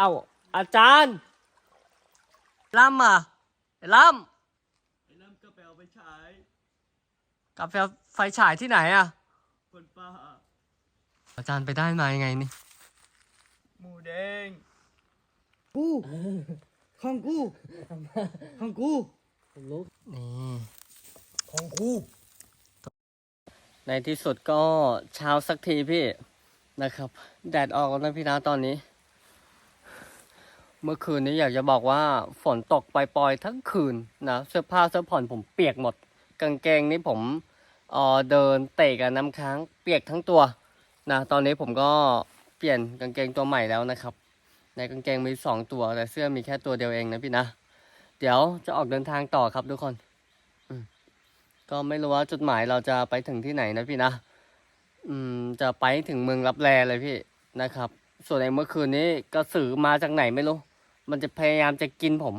เอ้าอาจารย์ล่ำอะไอ้ล่ไอ้น้ำก็ไปเอาไปฉายำกาแฟไฟฉายที่ไหนอะคนป่าอาจารย์ไปได้มายังไงนี่หมูแดงกูของกูของกูผมรู้นี่ของกูในที่สุดก็เช้าสักทีพี่นะครับ แดดออกแล้วนะพี่นะตอนนี้ เมื่อคืนนี้อยากจะบอกว่าฝนตกปล่อยๆทั้งคืนนะเสื้อผ้าเสื้อผ่อนผมเปียกหมด กางเกงนี่ผมเออเดินเตะกับน้ำค้างเปียกทั้งตัวนะตอนนี้ผมก็เปลี่ยนกางเกงตัวใหม่แล้วนะครับ ในกางเกงมีสองตัวแต่เสื้อมีแค่ตัวเดียวเองนะพี่นะ เดี๋ยวจะออกเดินทางต่อครับทุกคนก็ไม่รู้ว่าจุดหมายเราจะไปถึงที่ไหนนะพี่นะ อืมจะไปถึงเมืองลับแลเลยพี่นะครับ ส่วนในเมื่อคืนนี้กระสือมาจากไหนไม่รู้ มันจะพยายามจะกินผม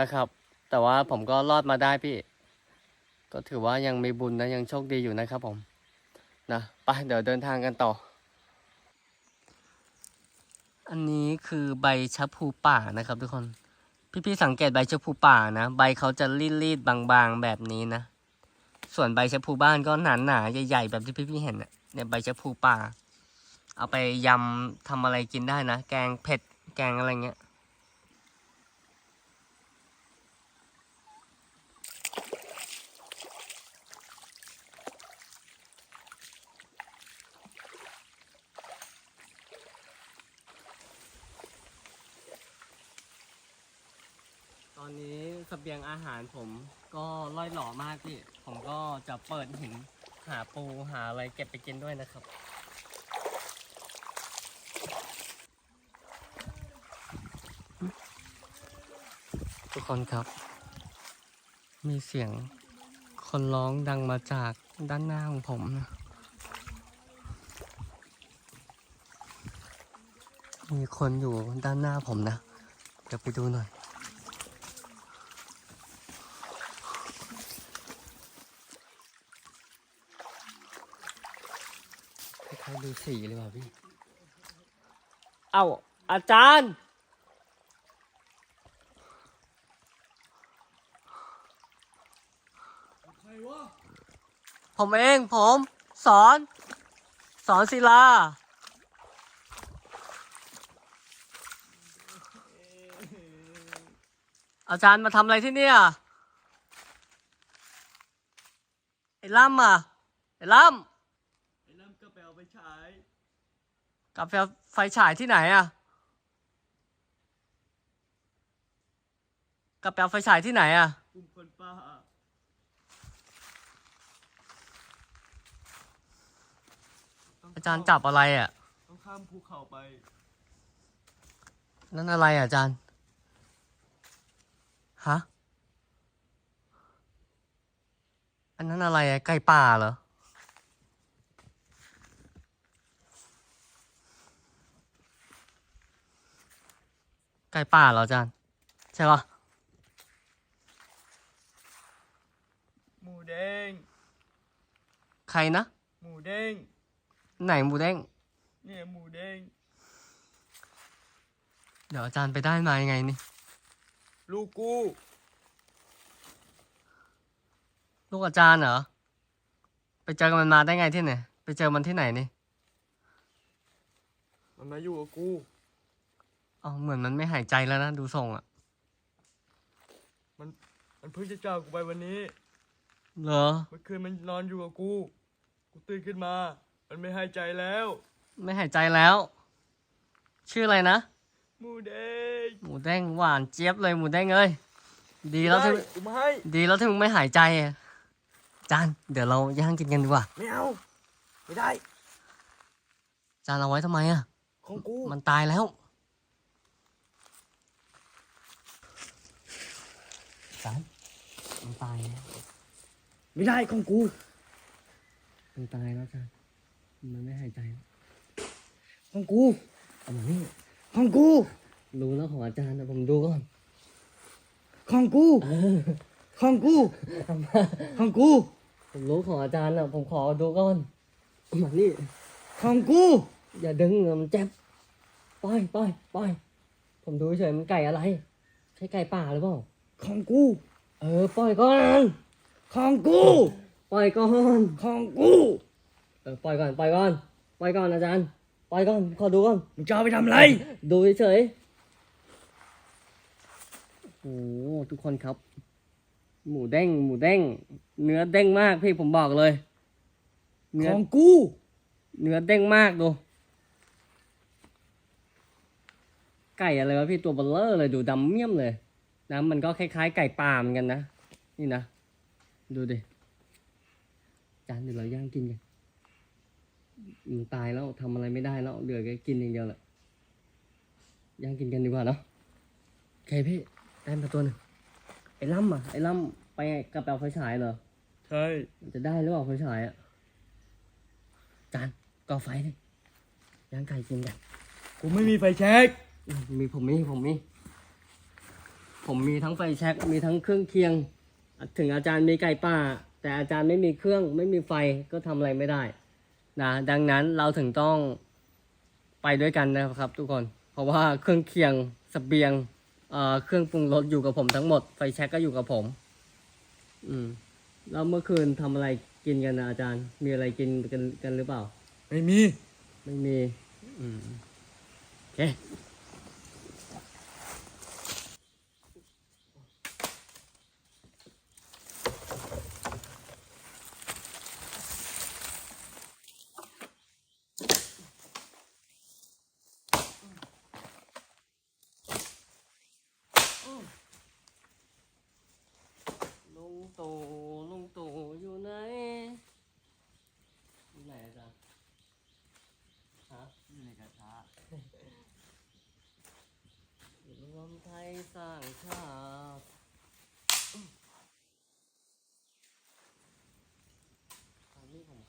นะครับ แต่ว่าผมก็รอดมาได้พี่ ก็ถือว่ายังมีบุญนะยังโชคดีอยู่นะครับผมนะไปเดี๋ยวเดินทางกันต่อ อันนี้คือใบชะพูป่านะครับทุกคน พี่ๆสังเกตใบชะพูป่านะ ใบเขาจะรีดๆบางๆแบบนี้นะ ส่วนใบชะพูบ้านก็หนาๆใหญ่ๆแบบที่พี่ๆเห็นนะเนี่ยใบชะพูป่า เอาไปยำทำอะไรกินได้นะ แกงเผ็ดแกงอะไรเงี้ย ตอนนี้เสบียงอาหารผมก็ล่อยหล่อมากพี่ ผมก็จะเปิดหินหาปูหาอะไรเก็บไปกินด้วยนะครับ ทุกคนครับ มีเสียงคนร้องดังมาจากด้านหน้าของผมนะมีคนอยู่ด้านหน้าผมนะ เดี๋ยวไปดูหน่อย คล้ายๆดู สีเลยว่ะพี่ เอ้าอาจารย์ใครวะผมเองผม สอน สอนศิลา อาจารย์มาทำอะไรที่เนี่ย ไอ้ล่ำอะ ไอ้ล่ไอ้น้ำก็ไปเอาไป ฉายำกับไฟไฟฉายที่ไหนอะกับแปลไฟฉายที่ไหนอะกลุ่มคนป่าอาจารย์จับอะไรอะต้องข้ามภูเขาไป นั่นอะไรอะอาจารย์ฮะอันนั้นอะไรอะไก่ป่าเหรอ ไก่ป่าเหรออาจารย์ใช่ปะหมูแดงใครนะ หมูแดงไหนหมูเด้งเนี่ยหมูแดงเดี๋ยวอาจารย์ไปได้มายังไงนี่ ลูกกูลูกอาจารย์เหรอ ไปเจอกันมันมาได้ไงที่ไหน ไปเจอมันที่ไหนนี่ มันมาอยู่กับกู อ๋อเหมือนมันไม่หายใจแล้วนะ ดูทรงอะมันเพิ่งจะจากกูไปวันนี้ เหรอ เมื่อคืนมันนอนอยู่กับกู กูตื่นขึ้นมา มันไม่หายใจแล้ว ไม่หายใจแล้ว ชื่ออะไรนะ หมูแดงหมูเด้งหวานเจี๊ยบเลยหมูเด้งเอ้ย ดีแล้วที่ ได้กูไม่ให้ดีแล้วที่มึงไม่หายใจอะจาน เดี๋ยวเราย่างกินกันดีกว่า ไม่เอา ไม่ได้ จานเอาไว้ทำไมอะ ของกู มันตายแล้ว จานมันตายแล้วไม่ได้ของกูมันตายแล้วจานมันไม่หายใจแล้วของกูเอามานี่ของกูรู้แล้วของอาจารย์แต่ผมดูก่อนของกูเออของกูเอามาของกูผมรู้ของอาจารย์อะผมขอดูก่อนเอามานี่ของกู อย่าดึงมันเจ็บปล่อยปล่อยปล่อยผมดูเฉยๆมันไก่อะไร ใช่ไก่ป่าหรือเปล่า ของกู เออปล่อยก่อน ของกู ปล่อยก่อน ของกู เออปล่อยก่อนปล่อยก่อนปล่อยก่อนอาจารย์ปล่อยก่อนขอดูก่อนมึงจะเอาไปทำอะไร ดูเฉยๆโอ้โหทุกคนครับ หมูเด้งหมูเด้งเนื้อเด้งมากพี่ผมบอกเลย เนื้ขอองกู เนื้อเด้งมากดู ไก่อะไรวะพี่ตัวเบลเลอร์เลยดูดำเมี่ยมเลย นะมันก็คล้ายๆ ไก่ป่าเหมือนกันนะ นี่นะ ดูดิจานเดี๋ยวเราย่างกินกันมันตายแล้วทำอะไรไม่ได้แล้วเหลือแค่กินอย่างเดียวแหละย่างกินกันดีกว่าเนาะโอเคพี่ได้มาตัวหนึ่งไอ้ล่ำอะไอ้ล่ำไปกับเอาไฟฉายเหรอใช่มันจะได้หรือเปล่าไฟฉายอะจานก่อไฟเลยย่างไก่กินกันกูไม่มีไฟแช็กอืมมีผมมีผมมี ผมมีทั้งไฟแช็กมีทั้งเครื่องเคียง ถึงอาจารย์มีไก่ป่า แต่อาจารย์ไม่มีเครื่องไม่มีไฟก็ทำอะไรไม่ได้นะดังนั้นเราถึงต้องไปด้วยกันนะครับ ทุกคน เพราะว่าเครื่องเคียงสเสบียงเอ่อเครื่องปรุงรสอยู่กับผมทั้งหมดไฟแช็กก็อยู่กับผม อืมแล้วเมื่อคืนทำอะไรกินกันนะอาจารย์ มีอะไรกินกันกันหรือเปล่า ไม่มี ไม่มี อืมโอเค ลุงตู่ลุงตู่อยู่ไหน อยู่ไหนอาจารย์ฮะ อยู่ในกระทะ รวมไทยสร้างชาติอันนี้ผม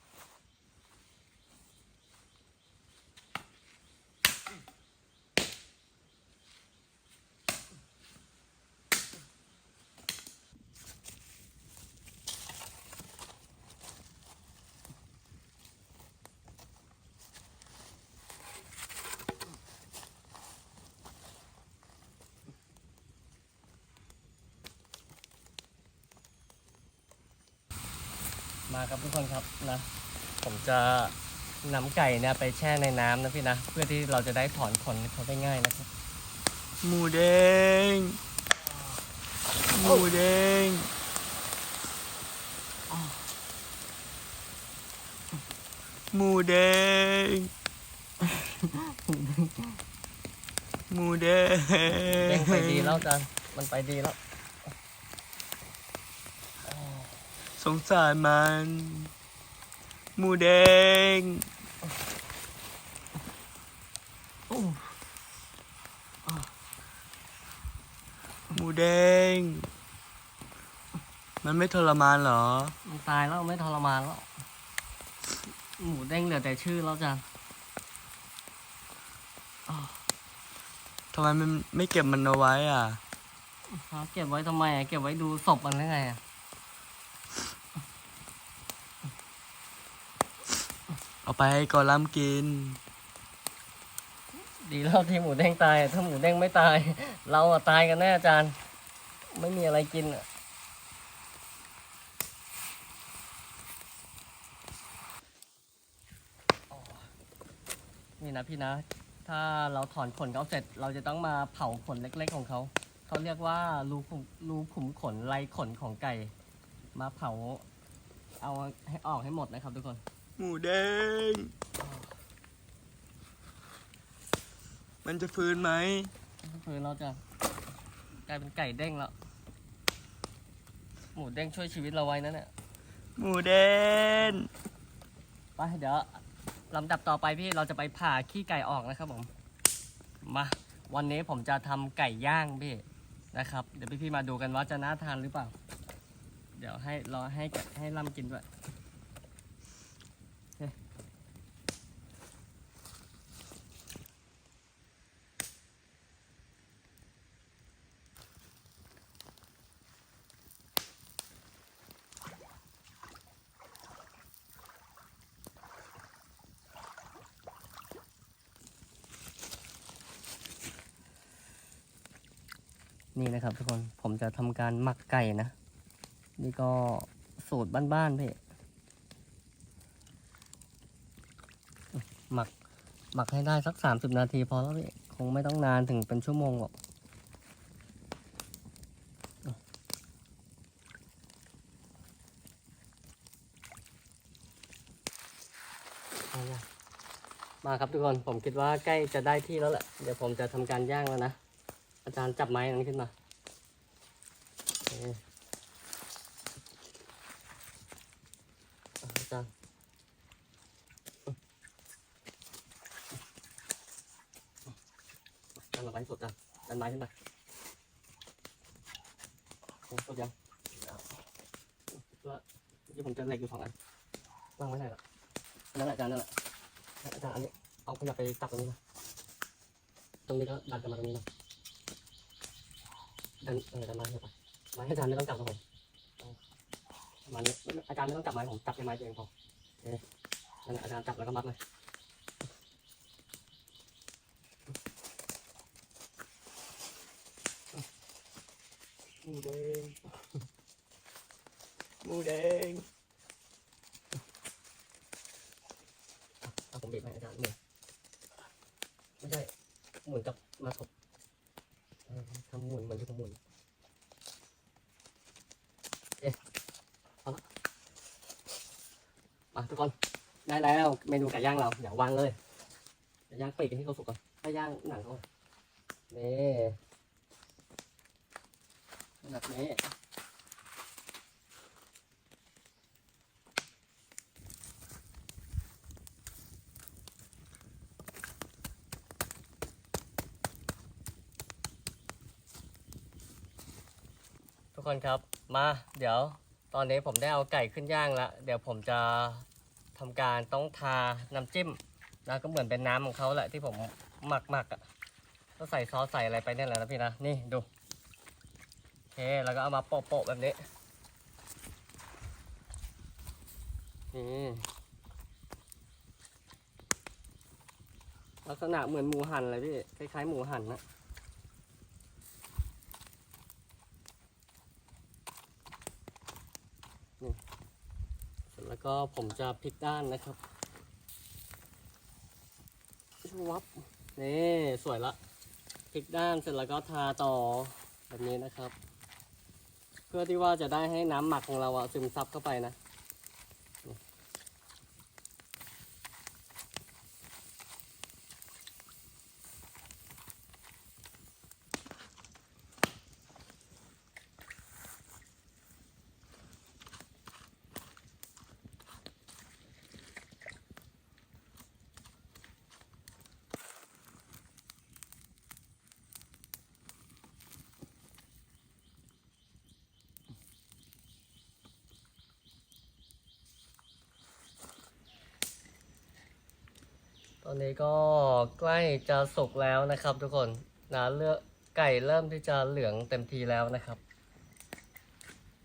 มาครับทุกคนครับนะ ผมจะนำไก่เนี่ยไปแช่ในน้ำนะพี่นะ เพื่อที่เราจะได้ถอนขนเขาได้ง่ายนะครับหมูแดงหมูแดงหมูแดงหมูแดงเด้งไปดีแล้วจันมันไปดีแล้ว สงสารมัน หมูแดงโอ้หมูแดง มันไม่ทรมานเหรอ มันตายแล้วไม่ทรมานแล้ว หมูเด้งเหลือแต่ชื่อแล้วจันทำไมมันไม่เก็บมันเอาไว้อะหาเก็บไว้ทำไมอะเก็บไว้ดูศพมันได้ไงอะ เอา ไปให้กอลัมกิน ดีแล้วที่หมูเด้งตาย ถ้าหมูเด้งไม่ตาย เราอะตายกันแน่อาจารย์ ไม่มีอะไรกินอะนี่นะพี่นะ ถ้าเราถอนขนเขาเสร็จ เราจะต้องมาเผาขนเล็กๆของเขา เขาเรียกว่ารูขุมรูขุมขนไรขนของไก่ มาเผา เอาให้ออกให้หมดนะครับทุกคน หมูแดง มันจะฟื้นไหมคือเราจะกลายเป็นไก่เด้งแล้ว หมูเด้งช่วยชีวิตเราไว้นั่นแหละหมูแดง ไปเดี๋ยวลำดับต่อไปพี่เราจะไปผ่าขี้ไก่ออกนะครับผม มา วันนี้ผมจะทำไก่ย่างพี่นะครับ เดี๋ยวพี่พี่ๆมาดูกันว่าจะน่าทานหรือเปล่า เดี๋ยวให้รอให้แกะให้ลำกินด้วย นะครับ ทุกคนผมจะทำการหมักไก่นะ นี่ก็สูตรบ้านๆพี่หมักหมักให้ได้สักสามสิบนาทีพอแล้วพี่คงไม่ต้องนานถึงเป็นชั่วโมงหรอกมาครับทุกคนผมคิดว่าใกล้จะได้ที่แล้วแหละ เดี๋ยวผมจะทำการย่างแล้วนะ อาจารย์จับไม้นั้นขึ้นมา จารย์ดันมาไว้สุดจ้ะดันไม้ขึ้นไปสุดยังว่าที่ผมจะเล็กอยู่สองอันวางไว้ไหนล่ะนั่นแหละจารย์นั่นแหละอาจารย์อันนี้เอาขยับไปตักตรงนี้นะตรงนี้ก็ดันกันมาตรงนี้นะดันเออดันไม้เข้าไป ไม้อาจารย์ไม่ต้องจับครับผมอามันอาจารย์ไม่ต้องจับไม้ผมจับแค่ไม้เองพอโอเคนั่นแหละอาจารย์จับแล้วก็มัดเลยหมูแดงหมูแดงเอาผมบีบให้อาจารย์หมุนไม่ใช่หมุนกับมาถกเออทำหมุนเหมือนที่ผมหมุน มาทุกคนได้แล้วเมนูไก่ย่างเราเดี๋ยววางเลยเดี๋ยวย่างปีกให้เขาสุกก่อนถ้าย่างหนังเขาเนี่แบบนี้ทุกคนครับมาเดี๋ยว ตอนนี้ผมได้เอาไก่ขึ้นย่างแล้ว เดี๋ยวผมจะทำการต้องทาน้ำจิ้มนะก็เหมือนเป็นน้ำของเขาแหละที่ผมหมักหมักอะก็ใส่ซอสใส่อะไรไปเนี่ยแหละนะพี่นะนี่ดูโอเคแล้วก็เอามาโปะๆแบบนี้นี่ลักษณะเหมือนหมูหั่นเลยพี่คล้ายๆหมูหั่นนะ เสร็จแล้ว ก็ผมจะพลิกด้านนะครับชวับนี่สวยละพลิกด้านเสร็จแล้วก็ทาต่อแบบนี้นะครับ เพื่อที่ว่าจะได้ให้น้ำหมักของเราอะซึมซับเข้าไปนะ ตอนนี้ก็ใกล้จะสุกแล้วนะครับ ทุกคนนะเลือกไก่เริ่มที่จะเหลืองเต็มทีแล้วนะครับ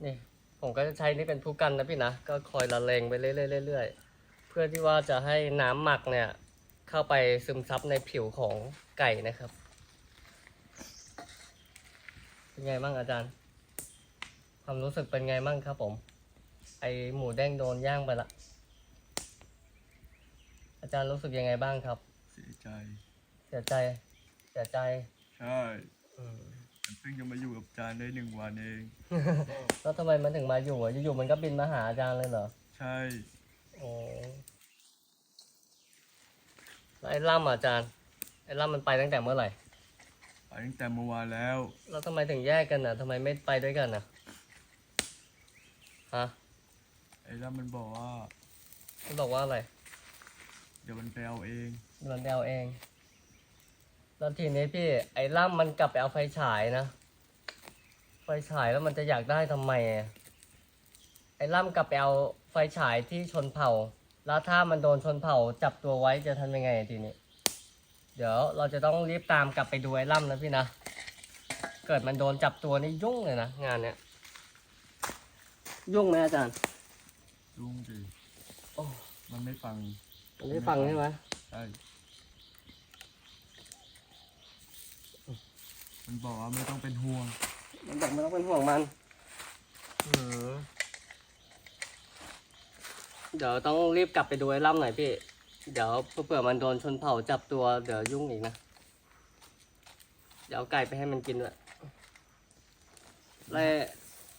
นี่ผมก็จะใช้นี่เป็นผู้กันนะพี่นะ ก็คอยละเลงไปเรื่อยๆเรื่อยๆเพื่อที่ว่าจะให้น้ำหมักเนี่ยเข้าไปซึมซับในผิวของไก่นะครับเป็นไงบ้างอาจารย์ ความรู้สึกเป็นไงบ้างครับผม ไอหมูแดงโดนย่างไปละ อาจารย์รู้สึกยังไงบ้างครับ เสียใจ เสียใจ เสียใจใช่อืมฉันเพิ่งจะมาอยู่กับจานได้หนึ่งวันเอง แล้วทำไมมันถึงมาอยู่อะอยู่ๆมันก็บินมาหาอาจารย์เลยเหรอใช่ โอ้แล้วไอ้ล่ำอะอาจารย์ ไอ้ล่ำมันไปตั้งแต่เมื่อไหร่ ไปตั้งแต่เมื่อวานแล้ว แล้วทำไมถึงแยกกันอะทำไมไม่ไปด้วยกันอะฮะไอ้ล่ามันบอกว่ามันบอกว่าอะไร เดี๋ยวมันไปเอาเอง มันไปเอาเอง แล้วทีนี้พี่ ไอ้ล่ำมันกลับไปเอาไฟฉายนะ ไฟฉายแล้วมันจะอยากได้ทำไมอะไอ้ล่ำกลับไปเอาไฟฉายที่ชนเผ่า แล้วถ้ามันโดนชนเผ่าจับตัวไว้จะทำยังไงทีนี้ เดี๋ยวเราจะต้องรีบตามกลับไปดูไอ้ล่ำนะพี่นะ เกิดมันโดนจับตัวนี่ยุ่งเลยนะงานเนี้ย ยุ่งไหมอาจารย์ยุ่งดิโอ้ มันไม่ฟัง มันได้ฟังใช่ไหมใช่มันบอกว่าไม่ต้องเป็นห่วง มันบอกไม่ต้องเป็นห่วงมันเออเดี๋ยวต้องรีบกลับไปดูไอ้ล่ำหน่อยพี่ เดี๋ยวเผื่อมันโดนชนเผ่าจับตัวเดี๋ยวยุ่งอีกนะ เดี๋ยวเอาไก่ไปให้มันกินด้วยแล้ว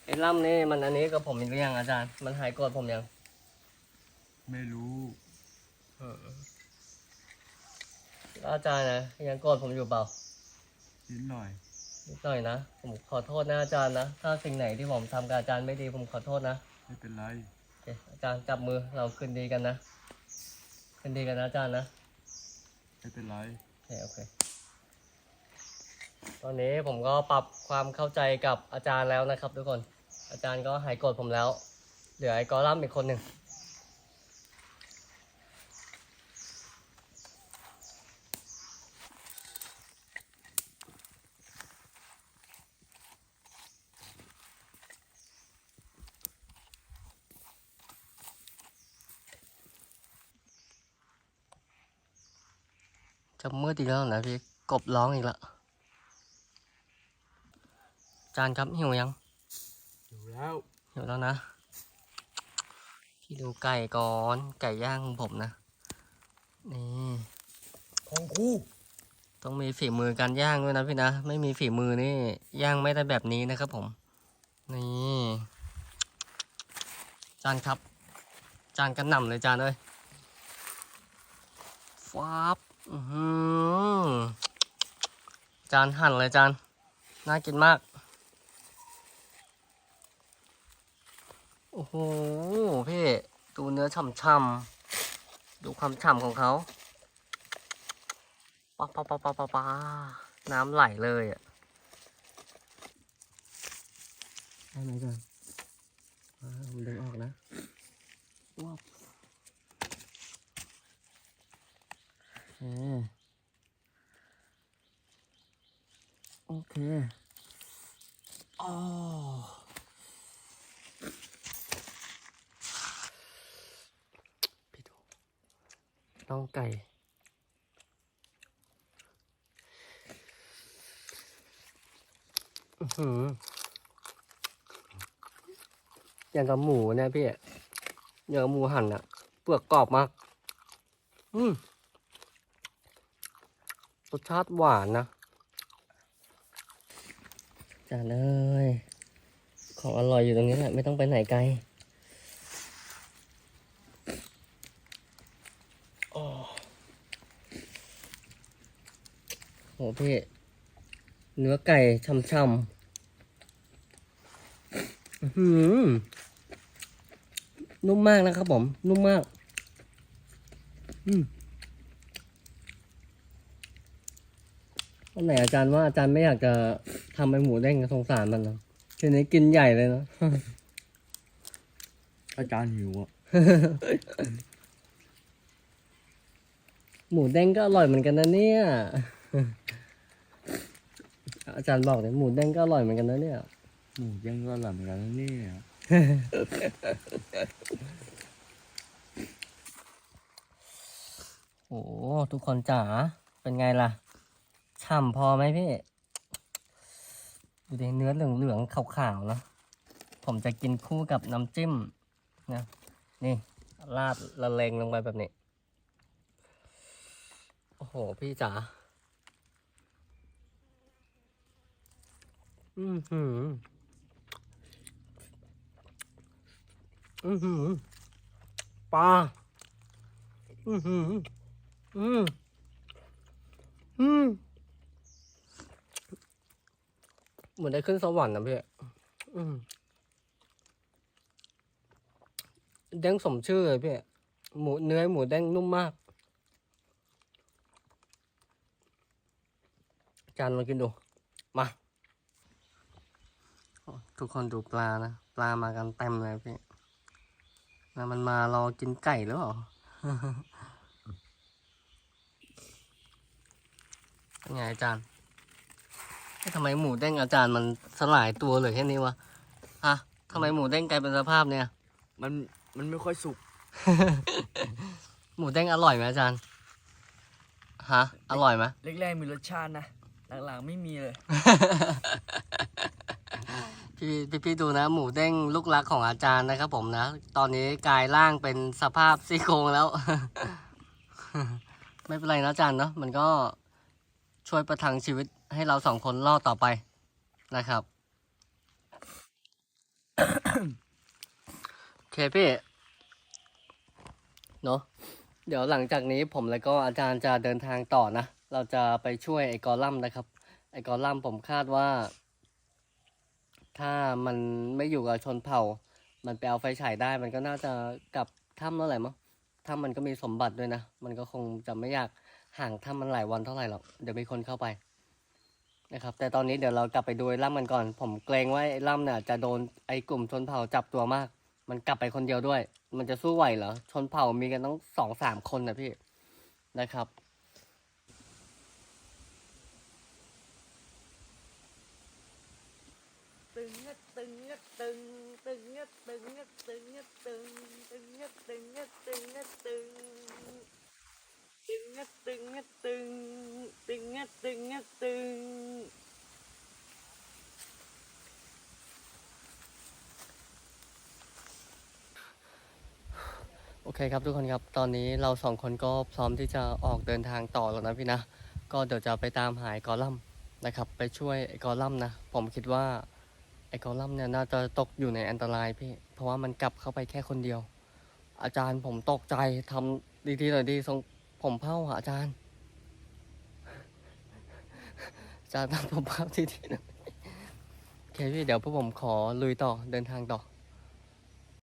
ไอ้ล่ำนี่มันอันนี้กับผมอีกหรือยังอาจารย์ มันหายโกรธผมยัง ไม่รู้เออ แล้วอาจารย์นะยังโกรธผมอยู่เปล่านิดหน่อย นิดหน่อยนะ ผมขอโทษนะอาจารย์นะ ถ้าสิ่งไหนที่ผมทำกับอาจารย์ไม่ดีผมขอโทษนะ ไม่เป็นไร โอเค อาจารย์จับมือเราคืนดีกันนะคืนดีกันนะอาจารย์นะ ไม่เป็นไร โอเคโอเค ตอนนี้ผมก็ปรับความเข้าใจกับอาจารย์แล้วนะครับ ทุกคน อาจารย์ก็หายโกรธผมแล้ว เหลือไอ้กอลัมน์อีกคนหนึ่ง ดอีกแล้วนะพี่กบร้องอีกแล้วจานครับหิวยังอยู่แล้วหิวแล้วนะพี่ดูไก่ก่อนไก่ย่างของผมนะนี่ของกูต้องมีฝีมือการย่างด้วยนะพี่นะไม่มีฝีมือนี่ย่างไม่ได้แบบนี้นะครับผมนี่จานครับ จานกันหน่ำเลยจานเลยฟับอือหือ จานหั่นเลยจาน น่ากินมาก โอ้โห พี่ ดูเนื้อฉ่ำๆ ดูความฉ่ำของเขาป๊าป๊าป๊าป๊าป๊าน้ำไหลเลยอะได้ไหมจ๊ะาผมดึงออกนะว้าวโอเคโอเคอ๋อ พี่ดูน่อง ไก่ อือหืออย่างกับหมูเนี่ยพี่อย่างกับหมูหั่นอะเปลือกกรอบมาก อืมรสชาติหวานนะจานเอ้ยของอร่อยอยู่ตรงนี้แหละ ไม่ต้องไปไหนไกล โอ้โห พี่ เนื้อไก่ช่ำๆอื้อหือนุ่มมากนะครับผม นุ่มมาก อืมวันไหนอาจารย์ว่าอาจารย์ไม่อยากจะทำไอหมูเด้งสงสารมันนะทีนี้กินใหญ่เลยนะ อาจารย์หิวอะ หมูเด้งก็อร่อยเหมือนกันนะเนี่ย อาจารย์บอกเลยหมูเด้งก็อร่อยเหมือนกันนะเนี่ย หมูย่างก็หลับกันแล้วเนี่ยโอ้ทุกคนจ๋าเป็นไงล่ะ ฉ่ำพอไหมพี่ดูดิเนื้อเหลืองๆขาวๆนะ ผมจะกินคู่กับน้ำจิ้มนะนี่ราดละเลงลงไปแบบนี้ โอ้โห พี่จ๋า อือหือ อือหือปลาอือหือ อืมอืมเหมือนได้ขึ้นสวรรค์นะพี่อืมเด้งสมชื่อเลยพี่หมูเนื้อหมูเด้งนุ่มมาก จานมากินดู มาโอ้ ทุกคนดูปลานะ ปลามากันเต็มเลยพี่แล้วมันมารอกินไก่หรือเปล่าเป็นไงอาจารย์เอ๊ะทำไมหมูเด้งอาจารย์มันสลายตัวเหลือแค่นี้วะฮะทำไมหมูเด้งกลายเป็นสภาพเนี่ย มันมันไม่ค่อยสุก หมูเด้งอร่อยไหมอาจารย์ ฮะ อร่อยไหมแรกๆมีรสชาตินะ หลังๆไม่มีเลย พี่พี่พี่ดูนะ หมูเด้งลูกรักของอาจารย์นะครับผมนะ ตอนนี้กลายร่างเป็นสภาพซี่โครงแล้ว ไม่เป็นไรนะอาจารย์เนาะมันก็ช่วยประทังชีวิตให้เราสองคนรอดต่อไปนะครับ โอเคพี่ เนาะเดี๋ยวหลังจากนี้ผมแล้วก็อาจารย์จะเดินทางต่อนะ เราจะไปช่วยไอ้กอลัมนะครับ ไอ้กอลัมผมคาดว่า ถ้ามันไม่อยู่กับชนเผ่า มันไปเอาไฟฉายได้ มันก็น่าจะกลับถ้ำแล้วแหละมั้งถ้ำมันก็มีสมบัติด้วยนะ มันก็คงจะไม่อยากห่างถ้ำมันหลายวันเท่าไหร่หรอก เดี๋ยวมีคนเข้าไปนะครับ แต่ตอนนี้เดี๋ยวเรากลับไปดูไอ้ล่ำกันก่อน ผมเกรงว่าไอ้ล่ำเนี่ยจะโดนไอ้กลุ่มชนเผ่าจับตัวมาก มันกลับไปคนเดียวด้วย มันจะสู้ไหวเหรอ ชนเผ่ามีกันต้องสองสามคนนะพี่ นะครับ ตึงอะตึงอะตึงตึงอะ ตึงตึงตึงตึงตึงตึงตึงตึงตึงตึงตึงตึงอะตึงโอเคครับทุกคนครับตอนนี้เราสองคนก็พร้อมที่จะออกเดินทางต่อแล้วนะพี่นะ ก็เดี๋ยวจะไปตามหาไอ้กอลัมนะครับ ไปช่วยไอ้กอลัมนะ ผมคิดว่า ไอ้กอลัมน์เนี่ยน่าจะตกอยู่ในอันตรายพี่ เพราะว่ามันกลับเข้าไปแค่คนเดียว อาจารย์ผมตกใจทำดีๆหน่อยดีทรงผมเผ้าหาอาจารย์ อาจารย์ทำผมเผ้าดีๆหน่อยโอเคพี่เดี๋ยวพวกผมขอลุยต่อเดินทางต่อ